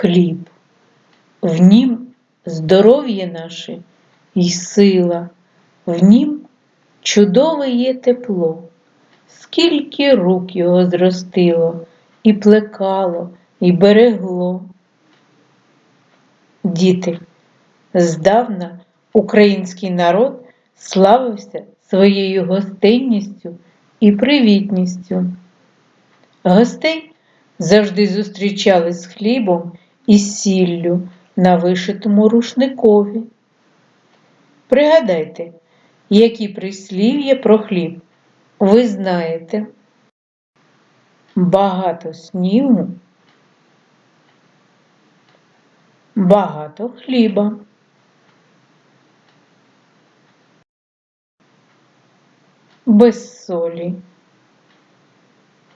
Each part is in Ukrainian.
хліб. В нім здоров'я наше і сила, в нім чудове є тепло, скільки рук його зростило, і плекало, і берегло. Діти, здавна український народ славився своєю гостинністю і привітністю. Гостей завжди зустрічали з хлібом і сіллю на вишитому рушникові. Пригадайте, які прислів'я про хліб ви знаєте. Багато снігу, багато хліба. Без солі,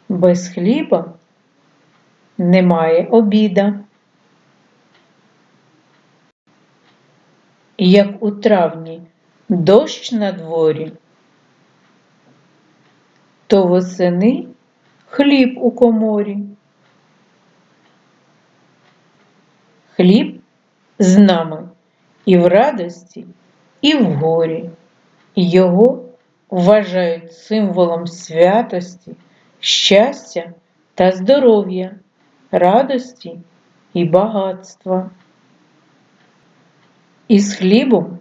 без хліба немає обіда. Як у травні дощ на дворі, то восени хліб у коморі. Хліб з нами і в радості, і в горі. Його вважають символом святості, щастя та здоров'я, радості і багатства. Із хлібом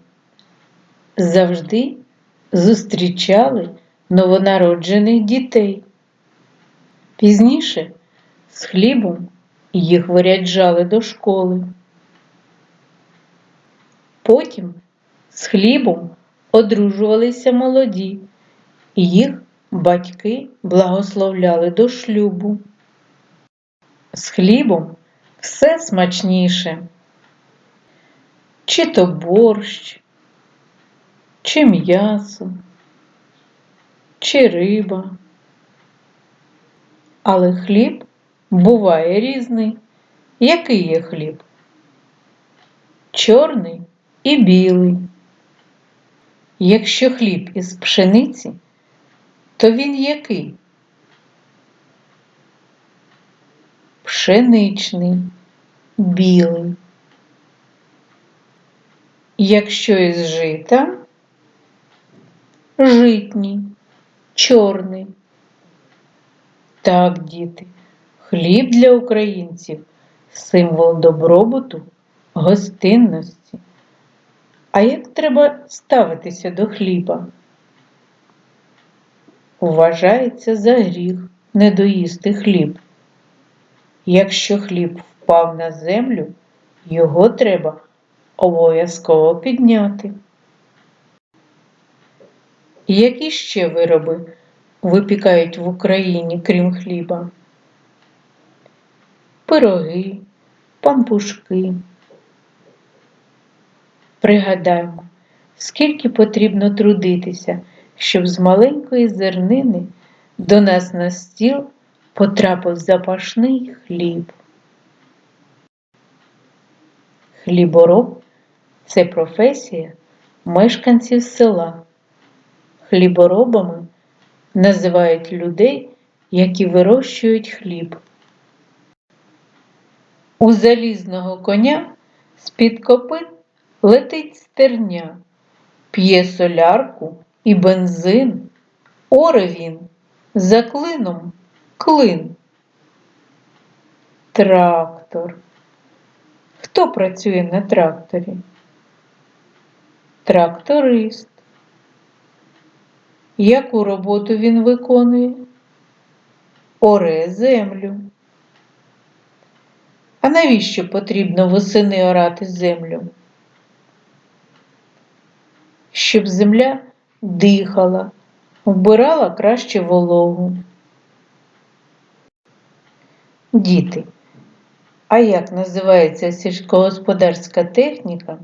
завжди зустрічали новонароджених дітей. Пізніше з хлібом їх виряджали до школи. Потім з хлібом одружувалися молоді, і їх батьки благословляли до шлюбу. З хлібом все смачніше, чи то борщ, чи м'ясо, чи риба. Але хліб буває різний. Який є хліб? Чорний і білий. Якщо хліб із пшениці, то він який? Пшеничний, білий. Якщо із жита, житній, чорний. Так, діти, хліб для українців символ добробуту, гостинності. А як треба ставитися до хліба? Вважається за гріх не доїсти хліб. Якщо хліб впав на землю, його треба обов'язково підняти. Які ще вироби випікають в Україні, крім хліба? Пироги, пампушки. Пригадаймо, скільки потрібно трудитися, щоб з маленької зернини до нас на стіл потрапив запашний хліб. Хлібороб це професія мешканців села. Хліборобами називають людей, які вирощують хліб. У залізного коня з-під копит летить стерня, п'є солярку і бензин, оре він, за клином клин. Трактор. Хто працює на тракторі? Тракторист. Яку роботу він виконує? Оре землю. А навіщо потрібно восени орати землю? Щоб земля дихала, вбирала краще вологу. Діти. А як називається сільськогосподарська техніка,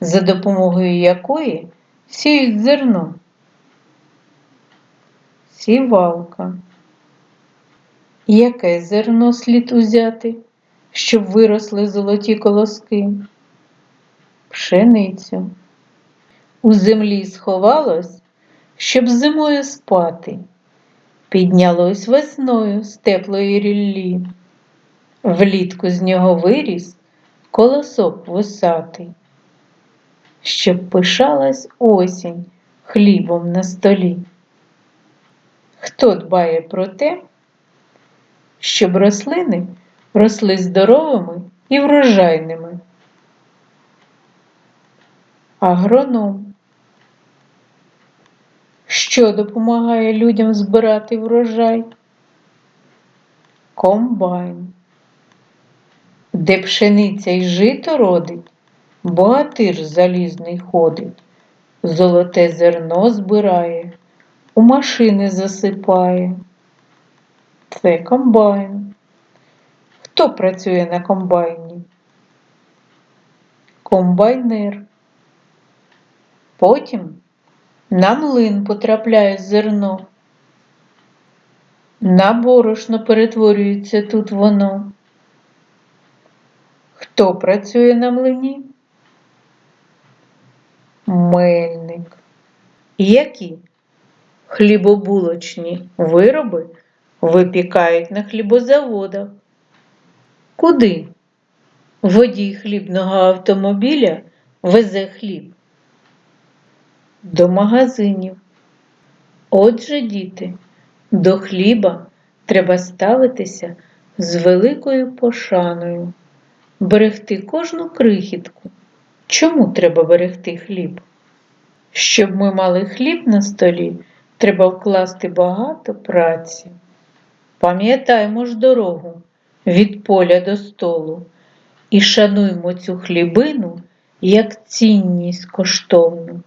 за допомогою якої сіють зерно? Сівалка. Яке зерно слід узяти, щоб виросли золоті колоски? Пшеницю. У землі сховалось, щоб зимою спати, піднялось весною з теплої ріллі. Влітку з нього виріс колосок вусатий, щоб пишалась осінь хлібом на столі. Хто дбає про те, щоб рослини росли здоровими і врожайними? Агроном. Що допомагає людям збирати врожай? Комбайн. Де пшениця й жито родить, богатир залізний ходить, золоте зерно збирає, у машини засипає. Це комбайн. Хто працює на комбайні? Комбайнер. Потім на млин потрапляє зерно. На борошно перетворюється тут воно. Хто працює на млині? Мельник. Які хлібобулочні вироби випікають на хлібозаводах? Куди водій хлібного автомобіля везе хліб? До магазинів. Отже, діти, до хліба треба ставитися з великою пошаною, берегти кожну крихітку. Чому треба берегти хліб? Щоб ми мали хліб на столі, треба вкласти багато праці. Пам'ятаймо ж дорогу від поля до столу і шануймо цю хлібину як цінність коштовну.